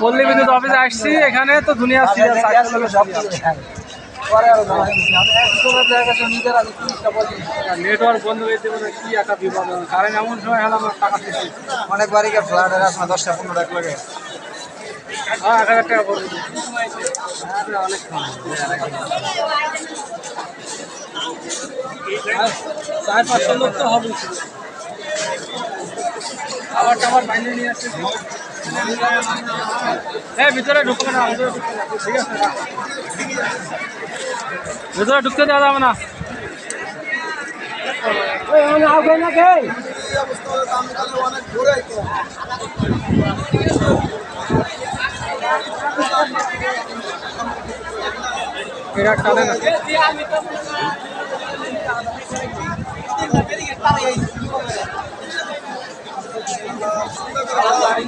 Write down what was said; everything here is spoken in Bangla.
পল্লী বিদ্যুৎ অফিসে আসছি এখানে তো দুনিয়া নেটওয়ার্ক বন্ধ হয়ে যাবে কি একটা বিপদ কারেন্ট এমন সময় হলো আমার টাকা শেষ হয়ে যাবে। অনেক বাড়িকে আপনার দশটা পনেরো টাকা লাগে হ্যাঁ এক হাজার টাকা পড়বে চার পাঁচশো লোক তো হবে আবার টাবার বাইরে নিয়ে আসছে হ্যাঁ ভিতরে ঢুকবে না। ঠিক আছে। ভিতরে ঢুকতে দেওয়া যাবে না এটা টানে না সুবিধা করে দেওয়া হয়